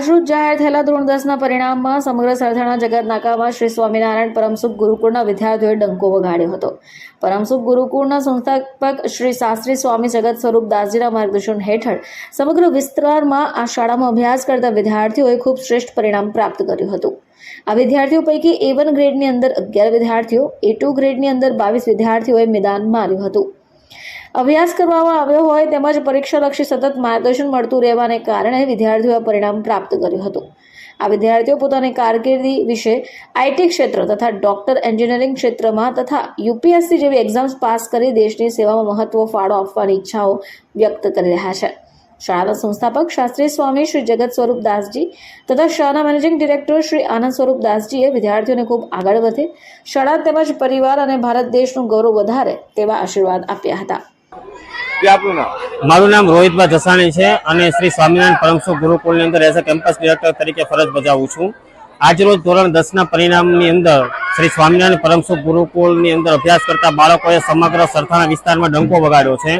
આજરોજ જાહેર થયેલા ધોરણ દસના પરિણામમાં સમગ્ર સરથાણા જગતનાકામાં શ્રી સ્વામિનારાયણ પરમસુખ ગુરુકુળના વિદ્યાર્થીઓએ ડંકો વગાડ્યો હતો. પરમસુખ ગુરુકુળના સંસ્થાપક શ્રી શાસ્ત્રી સ્વામી જગત સ્વરૂપ દાસજીના માર્ગદર્શન હેઠળ સમગ્ર વિસ્તારમાં આ શાળામાં અભ્યાસ કરતા વિદ્યાર્થીઓએ ખૂબ શ્રેષ્ઠ પરિણામ પ્રાપ્ત કર્યું હતું. આ વિદ્યાર્થીઓ પૈકી એ વન ગ્રેડની અંદર અગિયાર વિદ્યાર્થીઓ એ ટુ ગ્રેડની અંદર બાવીસ વિદ્યાર્થીઓએ મેદાન માર્યું હતું. અભ્યાસ કરવામાં આવ્યો હોય તેમજ પરીક્ષાલક્ષી સતત માર્ગદર્શન મળતું રહેવાને કારણે વિદ્યાર્થીઓએ પરિણામ પ્રાપ્ત કર્યું હતું. આ વિદ્યાર્થીઓ પોતાની કારકિર્દી વિશે આઈટી ક્ષેત્ર તથા ડોક્ટર એન્જિનિયરિંગ ક્ષેત્રમાં તથા યુપીએસસી જેવી એક્ઝામ્સ પાસ કરી દેશની સેવામાં મહત્વ ફાળો આપવાની ઈચ્છાઓ વ્યક્ત કરી રહ્યા છે. શાળાના સંસ્થાપક શાસ્ત્રી સ્વામી શ્રી જગત સ્વરૂપ દાસજી તથા શાળાના મેનેજિંગ ડિરેક્ટર શ્રી આનંદ સ્વરૂપ દાસજીએ વિદ્યાર્થીઓને ખૂબ આગળ વધે, શાળા તેમજ પરિવાર અને ભારત દેશનું ગૌરવ વધારે તેવા આશીર્વાદ આપ્યા હતા. મારું નામ રોહિતભાઈ જસાણી છે અને શ્રી સ્વામિનારાયણ પરમસુખ ગુરુકુળની અંદર એઝ અ કેમ્પસ ડિરેક્ટર તરીકે ફરજ બજાવું છું. આજરોજ ધોરણ દસના પરિણામની અંદર શ્રી સ્વામિનારાયણ પરમસુખ ગુરુકુળની અંદર અભ્યાસ કરતા બાળકોએ સમગ્ર સરથાણા વિસ્તારમાં ડંકો વગાડ્યો છે.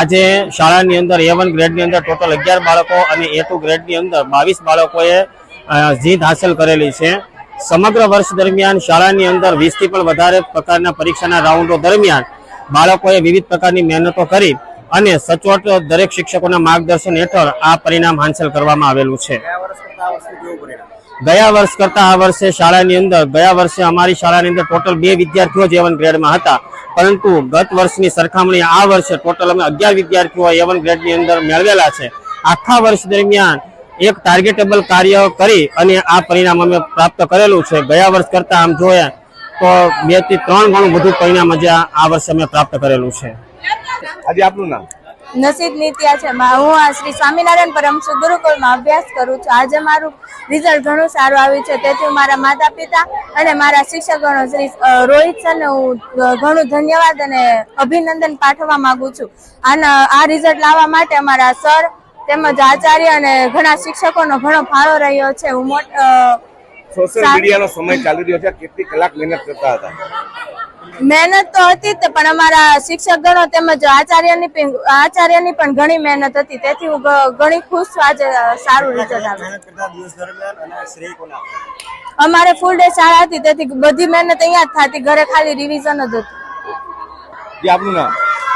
આજે શાળાની અંદર એ વન ગ્રેડની અંદર ટોટલ અગિયાર બાળકો અને એ ટુ ગ્રેડની અંદર બાવીસ બાળકોએ જીત હાંસલ કરેલી છે. સમગ્ર વર્ષ દરમિયાન શાળાની અંદર વીસથી પણ વધારે પ્રકારના પરીક્ષાના રાઉન્ડો દરમિયાન બાળકોએ વિવિધ પ્રકારની મહેનતો કરી અને સચોટ દરેક શિક્ષકોના માર્ગદર્શન હેઠળ આ પરિણામ હાંસલ કરવામાં આવેલું છે. ગયા વર્ષ કરતા આ વર્ષે શાળાની અંદર ગયા વર્ષે અમારી શાળાની અંદર ટોટલ બે વિદ્યાર્થીઓ જ એવન ગ્રેડમાં હતા. પરંતુ ગત વર્ષની સરખામણી આ વર્ષે ટોટલ અમે અગિયાર વિદ્યાર્થીઓ એવન ગ્રેડની અંદર મેળવેલા છે. આખા વર્ષ દરમિયાન એક ટાર્ગેટેબલ કાર્ય કરી અને આ પરિણામ અમે પ્રાપ્ત કરેલું છે. ગયા વર્ષ કરતા આમ જોઈએ તો બેથી ત્રણ ગણું વધુ પરિણામ આજે આ આ વર્ષે અમે પ્રાપ્ત કરેલું છે. આજે આપનું નામ? નસીબ નીત્યા છે હું આ શ્રી સ્વામિનારાયણ પરમસુ ગુરુકુળમાં અભ્યાસ કરું છું. આજે મારું રિઝલ્ટ ઘણું સારું આવ્યું છે. તેથી મારા માતા પિતા અને મારા શિક્ષકોનો શ્રી રોહિત સરને હું ઘણું ધન્યવાદ અને અભિનંદન પાઠવવા માંગુ છું. અને આ રિઝલ્ટ લાવવા માટે અમારા સર તેમજ આચાર્ય અને ઘણા શિક્ષકોનો ઘણો ફાળો રહ્યો છે. હું મોટ સોશિયલ મીડિયાનો સમય ચાલી રહ્યો છે. કેટલી કલાક મહેનત કરતા હતા? મહેનત તો હતી જ પણ અમારા શિક્ષક ગણો તેમજ આચાર્યની પણ આચાર્યની પણ ઘણી મહેનત હતી. તેથી હું ઘણી ખુશ છું આજે સારું રિઝલ્ટ આવ્યું. અમારે ફૂલ ડે શાળા હતી તેથી બધી મહેનત અહીંયા જ થતી ઘરે ખાલી રિવિઝન જ હતું. જે આપનું નામ?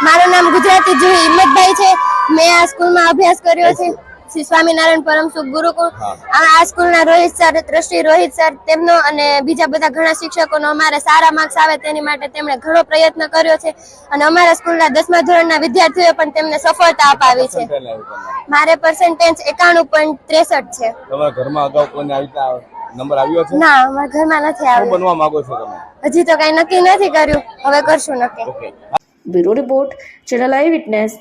મારું નામ ગુજરાતી જુહી હિંમતભાઈ છે. મેં આ સ્કૂલમાં અભ્યાસ કર્યો છે. શ્રી સ્વામિનારાયણ પરમસુખ ગુરુકુળ આ આ સ્કૂલના Rohit sir trustee Rohit sir તેમનો અને બીજા બધા ઘણા શિક્ષકોનો અમારે સારા માર્ક્સ આવે તેની માટે તેમણે ઘણો પ્રયત્ન કર્યો છે. અને અમારા સ્કૂલના દસમા ધોરણના વિદ્યાર્થીઓએ પણ તેમને સફળતા અપાવી છે. આવ્યું. મારે પર્સન્ટેજ એકાણું પોઈન્ટ ત્રેસઠ છે. તમારા ઘરમાં અગાઉ કોઈને આવી નંબર આવ્યો છે? ના અમારા ઘરમાં નથી શું બનવા માંગો છો તમે? હજી તો કઈ નક્કી નથી કર્યું. હવે કરશું નક્કી. Bureau report channel eye witness.